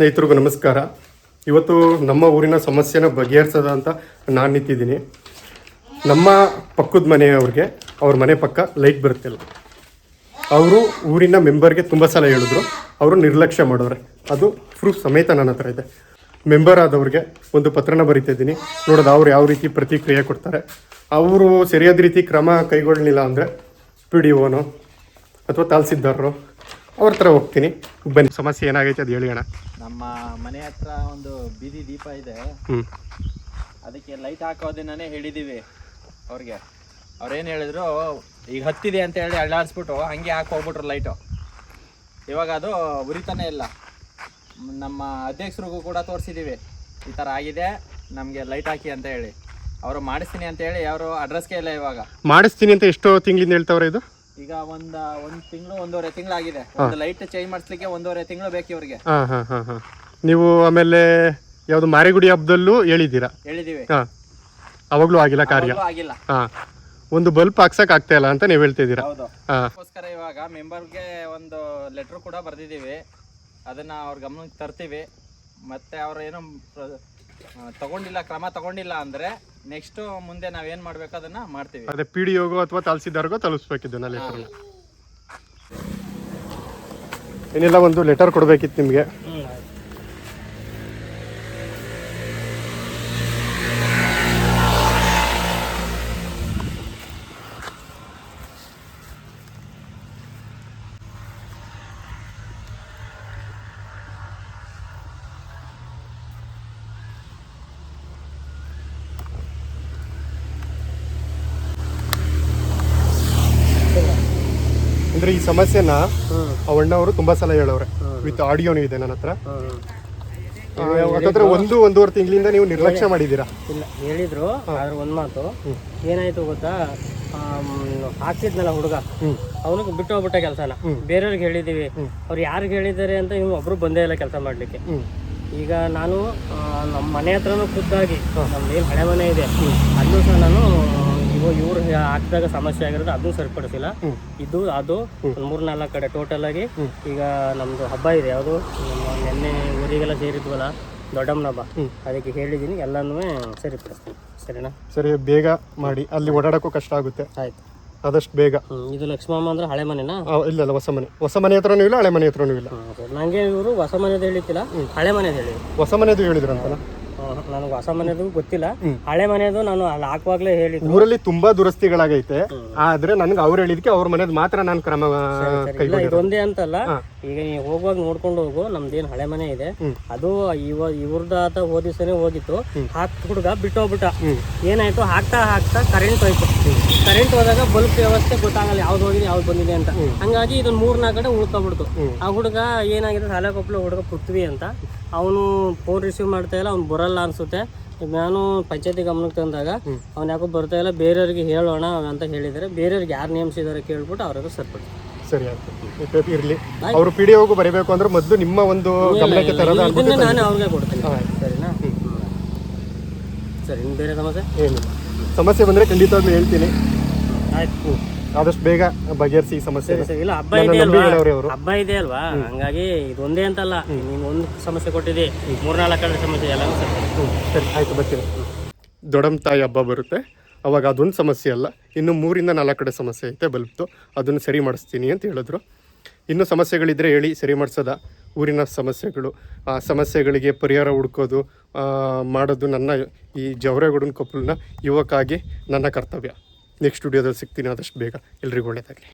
ಸ್ನೇಹಿತರಿಗೂ ನಮಸ್ಕಾರ. ಇವತ್ತು ನಮ್ಮ ಊರಿನ ಸಮಸ್ಯೆನ ಬಗೆಹರಿಸದ ಅಂತ ನಾನು ನಿಂತಿದ್ದೀನಿ. ನಮ್ಮ ಪಕ್ಕದ ಮನೆಯವ್ರಿಗೆ ಅವ್ರ ಮನೆ ಪಕ್ಕ ಲೈಟ್ ಬರುತ್ತಿಲ್ಲ. ಅವರು ಊರಿನ ಮೆಂಬರ್ಗೆ ತುಂಬ ಸಲ ಹೇಳಿದ್ರು. ಅವರು ನಿರ್ಲಕ್ಷ್ಯ ಮಾಡೋರೆ. ಅದು ಪ್ರೂಫ್ ಸಮೇತ ನನ್ನ ಹತ್ರ ಇದೆ. ಮೆಂಬರ್ ಆದವ್ರಿಗೆ ಒಂದು ಪತ್ರನ ಬರಿತಿದ್ದೀನಿ ನೋಡೋದು ಅವ್ರು ಯಾವ ರೀತಿ ಪ್ರತಿಕ್ರಿಯೆ ಕೊಡ್ತಾರೆ. ಅವರು ಸರಿಯಾದ ರೀತಿ ಕ್ರಮ ಕೈಗೊಳ್ಳಲಿಲ್ಲ ಅಂದರೆ ಪಿ ಡಿ ಓನೋ ಅಥವಾ ತಹಸೀಲ್ದಾರರು ಅವ್ರ ಹತ್ರ ಹೋಗ್ತೀನಿ. ಬನ್ನಿ. ಸಮಸ್ಯೆ ಏನಾಗೈತೆ ಅದು ಹೇಳಿ ಅಣ್ಣ. ನಮ್ಮ ಮನೆ ಹತ್ರ ಒಂದು ಬೀದಿ ದೀಪ ಇದೆ. ಹ್ಞೂ ಅದಕ್ಕೆ ಲೈಟ್ ಹಾಕೋದನ್ನೇ ಹೇಳಿದ್ದೀವಿ ಅವ್ರಿಗೆ. ಅವ್ರೇನು ಹೇಳಿದ್ರು ಈಗ ಹತ್ತಿದೆ ಅಂತ ಹೇಳಿ ಅಳ್ಳಾಡಿಸ್ಬಿಟ್ಟು ಹಂಗೆ ಹಾಕಿ ಹೋಗ್ಬಿಟ್ರು ಲೈಟು ಇವಾಗ ಅದು ಉರಿತಾನೆ ಇಲ್ಲ. ನಮ್ಮ ಅಧ್ಯಕ್ಷರಿಗೂ ಕೂಡ ತೋರಿಸಿದ್ದೀವಿ ಈ ಥರ ಆಗಿದೆ ನಮಗೆ ಲೈಟ್ ಹಾಕಿ ಅಂತ ಹೇಳಿ. ಅವರು ಮಾಡಿಸ್ತೀನಿ ಅಂತ ಹೇಳಿ ಅವರು ಅಡ್ರೆಸ್ಗೆ ಇಲ್ಲ ಇವಾಗ. ಮಾಡಿಸ್ತೀನಿ ಅಂತ ಎಷ್ಟೋ ತಿಂಗಳಿಂದ ಹೇಳ್ತಾವ್ರೆ ಇದು? ಈಗ ಒಂದ್ ಒಂದ್ ತಿಂಗಳು ಒಂದೂವರೆ ತಿಂಗಳಾಗಿದೆ. ಒಂದು ಲೈಟ್ ಚೇಂಜ್ ಮಾಡಿಸ್ಲಿಕ್ಕೆ ಒಂದೂವರೆ ತಿಂಗಳು ಬೇಕು ಇವ್ರಿಗೆ. ಹಾಂ ಹಾಂ ಹಾಂ ಹಾಂ. ನೀವು ಆಮೇಲೆ ಯಾವ್ದು ಮಾರಿಗುಡಿ ಹಬ್ಬದಲ್ಲೂ ಹೇಳಿದ್ದೀರಾ? ಹೇಳಿದೀವಿ. ಅವಾಗ್ಲೂ ಅವಾಗಲೂ ಆಗಿಲ್ಲ ಕಾರ್ಯ? ಅವಾಗ್ಲೂ ಆಗಿಲ್ಲ. ಹಾಂ. ಒಂದು ಬಲ್ಪ್ ಹಾಕ್ಸಕ್ ಆಗ್ತಾ ಇಲ್ಲ ಅಂತ ನೀವು ಹೇಳ್ತಿದ್ದೀರಾ? ಹೌದು. ಹಾಂ. ಅದಕ್ಕೋಸ್ಕರ ಇವಾಗ ಮೆಂಬರ್ಗೆ ಒಂದು ಲೆಟರ್ ಕೂಡ ಬರ್ದಿದೀವಿ ಅದನ್ನ ಅವ್ರ ಗಮನಕ್ಕೆ ತರ್ತೀವಿ. ಮತ್ತೆ ಅವ್ರ ಏನೋ ಪ್ರ- ತಗೊಂಡಿಲ್ಲ ಕ್ರಮ ತಗೊಂಡಿಲ್ಲ ಅಂದ್ರೆ ನೆಕ್ಸ್ಟ್ ಮುಂದೆ ನಾವೇನ್ ಮಾಡ್ಬೇಕು ಅದನ್ನ ಮಾಡ್ತೀವಿ. ಅದೇ ಪಿಡಿ ಒಗೋ ಅಥವಾ ತಲ್ಸಿದಾರ್ಗೋ ತಲುಪಿಸ್ಬೇಕಿದ್ದು ಲೆಟರ್ ಏನಿಲ್ಲ ಒಂದು ಲೆಟರ್ ಕೊಡ್ಬೇಕಿತ್ತು ನಿಮಗೆ. ಅಂದ್ರೆ ಈ ಸಮಸ್ಯೆನ ಅವಣ್ಣವರು ತುಂಬಾ ಸಲ ಹೇಳವ್ರೆ. ವಿತ್ ಆಡಿಯೋನು ಇದೆ ನನ್ನ ಹತ್ರ ಯಾಕಂದ್ರೆ ಒಂದು ಒಂದೂವರೆ ತಿಂಗಳಿಂದ ನೀವು ನಿರ್ಲಕ್ಷ್ಯ ಮಾಡಿದ್ದೀರಾ? ಇಲ್ಲ ಹೇಳಿದ್ರು ಆದ್ರೆ ಒಂದ್ ಮಾತು. ಏನಾಯ್ತು ಗೊತ್ತಾ? ಹಾಕ್ತಿದ್ನಲ್ಲ ಹುಡುಗ. ಅವನಿಗೆ ಬಿಟ್ಟು ಹೋಗ್ಬಿಟ್ಟ ಕೆಲಸನ. ಬೇರೆಯವ್ರಿಗೆ ಹೇಳಿದೀವಿ. ಅವ್ರು ಯಾರಿಗೆ ಹೇಳಿದ್ದಾರೆ ಅಂತ ಇವ್ನು ಒಬ್ರು ಬಂದೇ ಇಲ್ಲ ಕೆಲಸ ಮಾಡ್ಲಿಕ್ಕೆ. ಈಗ ನಾನು ನಮ್ಮ ಮನೆ ಹತ್ರನೂ ಖುದ್ದಾಗಿ ನಮ್ದು ಏನು ಹಳೆ ಮನೆ ಇದೆ. ಅಲ್ಲೂ ಸಹ ನಾನು ಇವ್ರು ಹಾಕಿದಾಗ ಸಮಸ್ಯೆ ಆಗಿರೋದು ಅದು ಸರಿಪಡಿಸಿಲ್ಲ. ಇದು ಅದು ಒಂದು ಮೂರ್ ನಾಲ್ಕು ಕಡೆ ಟೋಟಲ್ ಆಗಿ ಈಗ ನಮ್ದು ಹಬ್ಬ ಇದೆ. ಯಾವುದು? ನೆನ್ನೆ ಊರಿಗೆಲ್ಲ ಸೇರಿದ್ವಲ್ಲ ದೊಡ್ಡಮ್ಮನ ಹಬ್ಬ. ಅದಕ್ಕೆ ಹೇಳಿದ್ದೀನಿ ಎಲ್ಲನೂ ಸರಿಪಡಿಸ್ತೀನಿ. ಸರಿನಾ? ಸರಿ ಬೇಗ ಮಾಡಿ. ಅಲ್ಲಿ ಓಡಾಡೋಕ್ಕೂ ಕಷ್ಟ ಆಗುತ್ತೆ. ಆಯ್ತು. ಆದಷ್ಟು ಬೇಗ. ಇದು ಲಕ್ಷ್ಮಮ್ಮ ಅಂದ್ರೆ ಹಳೆ ಮನೆನಾ? ಇಲ್ಲ ಇಲ್ಲ ಹೊಸ ಮನೆ. ಹೊಸ ಮನೆ ಹತ್ರನೂ ಇಲ್ಲ ಹಳೆ ಮನೆ ಹತ್ರನೂ ಇಲ್ಲ. ನಂಗೆ ಇವರು ಹೊಸ ಮನೆದು ಹೇಳಿತ್ತಿಲ್ಲ ಹಳೆ ಮನೆದು ಹೇಳಿ ಹೊಸ ಮನೆದು ಹೇಳಿದ್ರಂತಲ್ಲ ನನಗೆ ಹೊಸ ಮನೆದು ಗೊತ್ತಿಲ್ಲ. ಹಳೆ ಮನೆದು ನಾನು ಅಲ್ಲಿ ಹಾಕುವಾಗ್ಲೇ ಹೇಳಿದ್ದು. ಊರಲ್ಲಿ ತುಂಬಾ ದುರಸ್ತಿಗಳಾಗೈತೆ. ಆದ್ರೆ ನನ್ಗೆ ಅವ್ರು ಹೇಳಿದ್ಕೆ ಅವ್ರ ಮನೆದ್ ಮಾತ್ರ ನಾನು ಕ್ರಮ ಇಲ್ಲ ಇದೊಂದೇ ಅಂತಲ್ಲ. ಈಗ ನೀವು ಹೋಗುವಾಗ ನೋಡ್ಕೊಂಡು ಹೋಗು ನಮ್ದೇನ್ ಹಳೆ ಮನೆ ಇದೆ. ಅದು ಇವ ಇವ್ರದ ಆತ ದಿವಸನೇ ಹೋಗಿತ್ತು. ಹಾಕ್ ಹುಡುಗ ಬಿಟ್ಟೋಗ್ಬಿಟ್ಟ ಏನಾಯ್ತು? ಹಾಕ್ತಾ ಹಾಕ್ತಾ ಕರೆಂಟ್ ಹೋಯ್ತು. ಕರೆಂಟ್ ಹೋದಾಗ ಬಲ್ಬ್ ವ್ಯವಸ್ಥೆ ಗೊತ್ತಾಗಲ್ಲ ಯಾವ್ದು ಹೋಗಿದೆ ಯಾವ್ದು ಬಂದಿದೆ ಅಂತ. ಹಂಗಾಗಿ ಇದೊಂದು ಮೂರ್ ನಾಲ್ಕು ಕಡೆ ಉಳ್ಕೊಬಿಡ್ತು ಆ ಹುಡುಗ ಏನಾಗಿದೆ? ಸಾಲ ಹುಡುಗ ಪೃಥ್ವಿ ಅಂತ. ಅವನು ಫೋನ್ ರಿಸೀವ್ ಮಾಡ್ತಾ ಇಲ್ಲ ಅವ್ನು ಬರಲ್ಲ ಅನ್ಸುತ್ತೆ. ನಾನು ಪಂಚಾಯತಿ ಗಮನಕ್ಕೆ ತಂದಾಗ ಅವ್ನು ಯಾಕೋ ಬರ್ತಾ ಇಲ್ಲ ಬೇರೆಯವ್ರಿಗೆ ಹೇಳೋಣ ಅಂತ ಹೇಳಿದರೆ ಬೇರೆಯವ್ರಿಗೆ ಯಾರು ನೇಮಿಸಿದಾರೆ ಕೇಳ್ಬಿಟ್ಟು ಅವ್ರಿಗೆ ಸರಿಪಡಿಸಿ ಸರಿ ಆಯ್ತು ಇರ್ಲಿ. ಅವ್ರು ಪಿ ಡಿ ಹೋಗು ಬರೀಬೇಕು ಅಂದ್ರೆ ಮೊದಲು ನಿಮ್ಮ ಒಂದು ಗಮನಕ್ಕೆ ತರೋದು ಇದನ್ನ ನಾನು ಅವ್ರಿಗೆ ಕೊಡ್ತೀನಿ. ಸರಿನಾ? ಸರಿ ಇನ್ನು ಬೇರೆ ಸಮಸ್ಯೆ? ಏನಿಲ್ಲ. ಸಮಸ್ಯೆ ಬಂದ್ರೆ ಖಂಡಿತವಾಗ್ಲೂ ಹೇಳ್ತೀನಿ. ಆಯ್ತು. ಆದಷ್ಟು ಬೇಗ ಬಗೆಹರಿಸಿ ಈ ಸಮಸ್ಯೆ ಸರಿ ಇಲ್ಲ ಹಬ್ಬ ಇದೆ ಅಲ್ವಾ? ಹಬ್ಬ ಇದೆ ಅಲ್ವಾ? ಹಂಗಾಗಿ ಇದೊಂದೇ ಅಂತಲ್ಲ. ನೀನು ಒಂದು ಸಮಸ್ಯೆ ಕೊಟ್ಟಿದ್ದಿ ಮೂರ್ನಾಲ್ಕು ಕಡೆ ಸಮಸ್ಯೆ ಎಲ್ಲ ಸರಿ. ಸರಿ ಆಯ್ತು ಬರ್ತೀನಿ. ದೊಡಮ್ ತಾಯಿ ಹಬ್ಬ ಬರುತ್ತೆ. ಅವಾಗ ಅದೊಂದು ಸಮಸ್ಯೆ ಅಲ್ಲ. ಇನ್ನು ಮೂರಿಂದ ನಾಲ್ಕು ಕಡೆ ಸಮಸ್ಯೆ ಐತೆ ಬಲ್ಬ್ದು. ಅದನ್ನು ಸರಿ ಮಾಡಿಸ್ತೀನಿ ಅಂತ ಹೇಳಿದ್ರು. ಇನ್ನು ಸಮಸ್ಯೆಗಳಿದ್ದರೆ ಹೇಳಿ, ಸರಿ ಮಾಡಿಸೋದ? ಊರಿನ ಸಮಸ್ಯೆಗಳು, ಆ ಸಮಸ್ಯೆಗಳಿಗೆ ಪರಿಹಾರ ಹುಡ್ಕೋದು ಮಾಡೋದು ನನ್ನ ಈ ಜವರೇಗೌಡನ ಕೊಪ್ಪಲನ್ನ ಯುವಕಾಗಿ ನನ್ನ ಕರ್ತವ್ಯ. ನೆಕ್ಸ್ಟ್ ವಿಡಿಯೋದಲ್ಲಿ ಸಿಗ್ತೀನಿ ಆದಷ್ಟು ಬೇಗ. ಎಲ್ರಿಗೂ ಒಳ್ಳೆಯದಾಗಲಿ